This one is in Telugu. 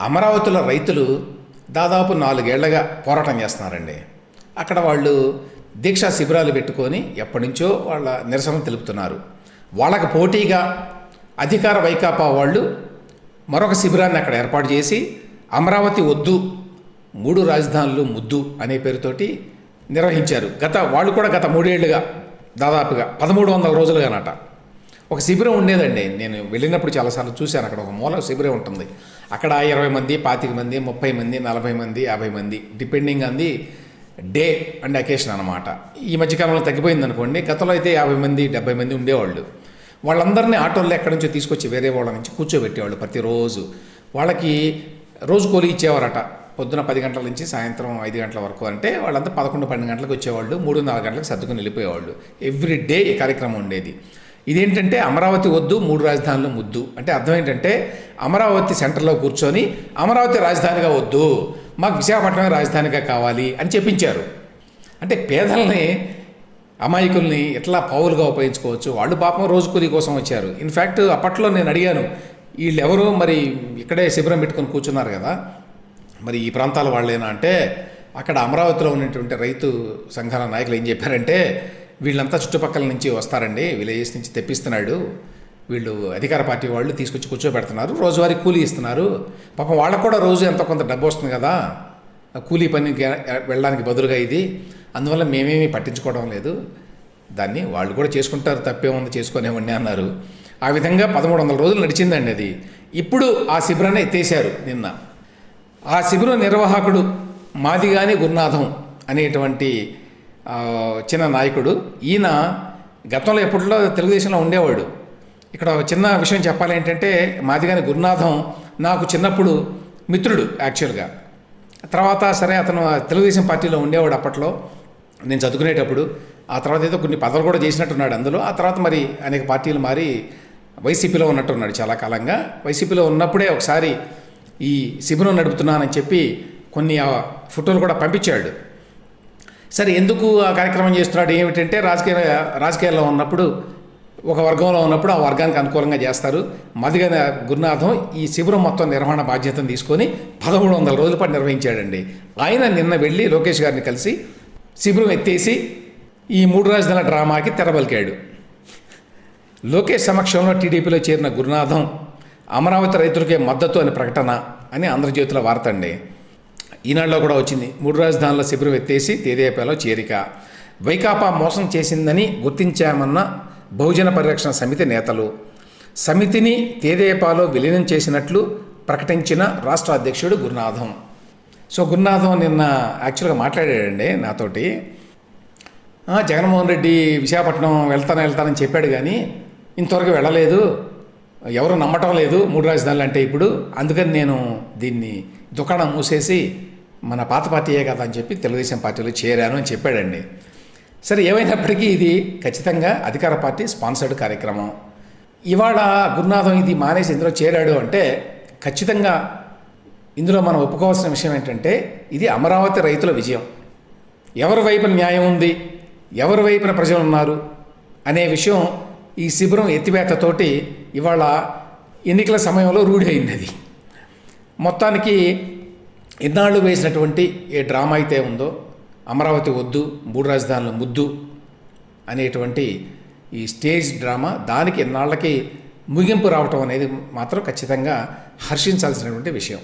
అమరావతిలో రైతులు దాదాపు నాలుగేళ్ళగా పోరాటం చేస్తున్నారండి. అక్కడ వాళ్ళు దీక్షా శిబిరాలు పెట్టుకొని ఎప్పటి నుంచో వాళ్ళ నిరసన తెలుపుతున్నారు. వాళ్ళకు పోటీగా అధికార వైకాపా వాళ్ళు మరొక శిబిరాన్ని అక్కడ ఏర్పాటు చేసి అమరావతి వద్దు మూడు రాజధానులు ముద్దు అనే పేరుతోటి నిర్వహించారు. గత వాళ్ళు కూడా గత మూడేళ్ళుగా దాదాపుగా పదమూడు వందల రోజులుగానట. ఒక శిబిరం ఉండేదండి. నేను వెళ్ళినప్పుడు చాలాసార్లు చూశాను అక్కడ ఒక మూల శిబిరం ఉంటుంది. అక్కడ ఇరవై మంది పాతిక మంది ముప్పై మంది నలభై మంది యాభై మంది depending on the day and occasion అనమాట ఈ మధ్యకాలంలో తగ్గిపోయింది అనుకోండి. గతంలో అయితే యాభై మంది డెబ్బై మంది ఉండేవాళ్ళు. వాళ్ళందరినీ ఆటోల్లో ఎక్కడి నుంచో తీసుకొచ్చి వేరే వాళ్ళ నుంచి కూర్చోబెట్టేవాళ్ళు ప్రతిరోజు. వాళ్ళకి రోజు కూలి ఇచ్చేవారట. పొద్దున పది గంటల నుంచి సాయంత్రం ఐదు గంటల వరకు అంటే వాళ్ళంతా పదకొండు పన్నెండు గంటలకు వచ్చేవాళ్ళు. మూడు నాలుగు గంటలకు సర్దుకుని వెళ్ళిపోయేవాళ్ళు. ఎవ్రీ డే ఈ కార్యక్రమం ఉండేది. ఇదేంటంటే అమరావతి వద్దు మూడు రాజధానులు ముద్దు. అంటే అర్థం ఏంటంటే అమరావతి సెంటర్లో కూర్చొని అమరావతి రాజధానిగా వద్దు మాకు విశాఖపట్నం రాజధానిగా కావాలి అని చెప్పించారు. అంటే పేదల్ని అమాయకుల్ని ఎట్లా పావులుగా ఉపయోగించుకోవచ్చు? వాళ్ళు పాపం రోజు కూలీ కోసం వచ్చారు. ఇన్ఫ్యాక్ట్ అప్పట్లో నేను అడిగాను వీళ్ళెవరో మరి ఇక్కడే శిబిరం పెట్టుకొని కూర్చున్నారు కదా? మరి ఈ ప్రాంతాల వాళ్ళేనా? అంటే అక్కడ అమరావతిలో ఉన్నటువంటి రైతు సంఘాల నాయకులు ఏం చెప్పారంటే వీళ్ళంతా చుట్టుపక్కల నుంచి వస్తారండి. విలేజెస్ నుంచి తెప్పిస్తున్నాడు. వీళ్ళు అధికార పార్టీ వాళ్ళు తీసుకొచ్చి కూర్చోబెడుతున్నారు. రోజువారీ కూలీ ఇస్తున్నారు. పాపం వాళ్ళకు కూడా రోజు ఎంతో కొంత డబ్బు వస్తుంది కదా. కూలీ పనికి వెళ్ళడానికి బదులుగా ఇది. అందువల్ల మేమేమీ పట్టించుకోవడం లేదు. దాన్ని వాళ్ళు కూడా చేసుకుంటారు. తప్పేముంది చేసుకునేవాడిని అన్నారు. ఆ విధంగా పదమూడు వందల రోజులు నడిచిందండి అది. ఇప్పుడు ఆ శిబిరాన్ని ఎత్తేసారు నిన్న. ఆ శిబిరం నిర్వాహకుడు మాదిగాని గురునాథం అనేటువంటి చిన్న నాయకుడు. ఈయన గతంలో ఎప్పట్లో తెలుగుదేశంలో ఉండేవాడు. ఇక్కడ ఒక చిన్న విషయం చెప్పాలి ఏంటంటే మాదిగాని గురునాథం నాకు చిన్నప్పుడు మిత్రుడు యాక్చువల్గా. తర్వాత సరే అతను తెలుగుదేశం పార్టీలో ఉండేవాడు అప్పట్లో. నేను చదువుకునేటప్పుడు. ఆ తర్వాత ఏదో కొన్ని పదవులు కూడా చేసినట్టున్నాడు అందులో. ఆ తర్వాత మరి అనేక పార్టీలు మారి వైసీపీలో ఉన్నట్టున్నాడు చాలా కాలంగా. వైసీపీలో ఉన్నప్పుడే ఒకసారి ఈ శిబిరం నడుపుతున్నానని చెప్పి కొన్ని ఫోటోలు కూడా పంపించాడు. సరే ఎందుకు ఆ కార్యక్రమం చేస్తున్నాడు? ఏమిటంటే రాజకీయ రాజకీయాల్లో ఉన్నప్పుడు ఒక వర్గంలో ఉన్నప్పుడు ఆ వర్గానికి అనుకూలంగా చేస్తారు. మధుగన గురునాథం ఈ శిబిరం మొత్తం నిర్వహణ బాధ్యతను తీసుకొని పదమూడు వందల రోజుల పాటు నిర్వహించాడండి. ఆయన నిన్న వెళ్ళి లోకేష్ గారిని కలిసి శిబిరం ఎత్తేసి ఈ మూడు రాజధానుల డ్రామాకి తెరబలికాడు. లోకేష్ సమక్షంలో టీడీపీలో చేరిన గురునాథం అమరావతి రైతులకే మద్దతు అని ప్రకటన అని ఆంధ్రజ్యోతిలో వార్త అండి ఈనాడులో కూడా వచ్చింది. మూడు రాజధానుల శిబిరం ఎత్తేసి తేదేపాలో చేరిక. వైకాపా మోసం చేసిందని గుర్తించామన్న బహుజన పరిరక్షణ సమితి నేతలు. సమితిని తేదేపాలో విలీనం చేసినట్లు ప్రకటించిన రాష్ట్ర అధ్యక్షుడు గురునాథం. సో గురునాథం నిన్న యాక్చువల్గా మాట్లాడాడండి నాతోటి. జగన్మోహన్ రెడ్డి విశాఖపట్నం వెళ్తాను వెళ్తానని చెప్పాడు కానీ ఇంతవరకు వెళ్ళలేదు. ఎవరు నమ్మటం లేదు మూడు రాజధానులు అంటే ఇప్పుడు. అందుకని నేను దీన్ని దుకాణం మూసేసి మన పాత పార్టీయే కదా అని చెప్పి తెలుగుదేశం పార్టీలో చేరాను అని చెప్పాడండి. సరే ఏమైనప్పటికీ ఇది ఖచ్చితంగా అధికార పార్టీ స్పాన్సర్డ్ కార్యక్రమం. ఇవాళ గురునాథం ఇది మానేసి ఇందులో చేరాడు అంటే ఖచ్చితంగా ఇందులో మనం ఒప్పుకోవాల్సిన విషయం ఏంటంటే ఇది అమరావతి రైతుల విజయం. ఎవరి వైపున న్యాయం ఉంది ఎవరి వైపున ప్రజలు ఉన్నారు అనే విషయం ఈ శిబిరం ఎత్తివేతతోటి ఇవాళ ఎన్నికల సమయంలో రూఢి అయింది అది. మొత్తానికి ఇన్నాళ్ళు వేసినటువంటి ఏ డ్రామా అయితే ఉందో అమరావతి వద్దు మూడు రాజధానుల ముద్దు అనేటువంటి ఈ స్టేజ్ డ్రామా దానికి ఇన్నాళ్ళకి ముగింపు రావటం అనేది మాత్రం ఖచ్చితంగా హర్షించాల్సినటువంటి విషయం.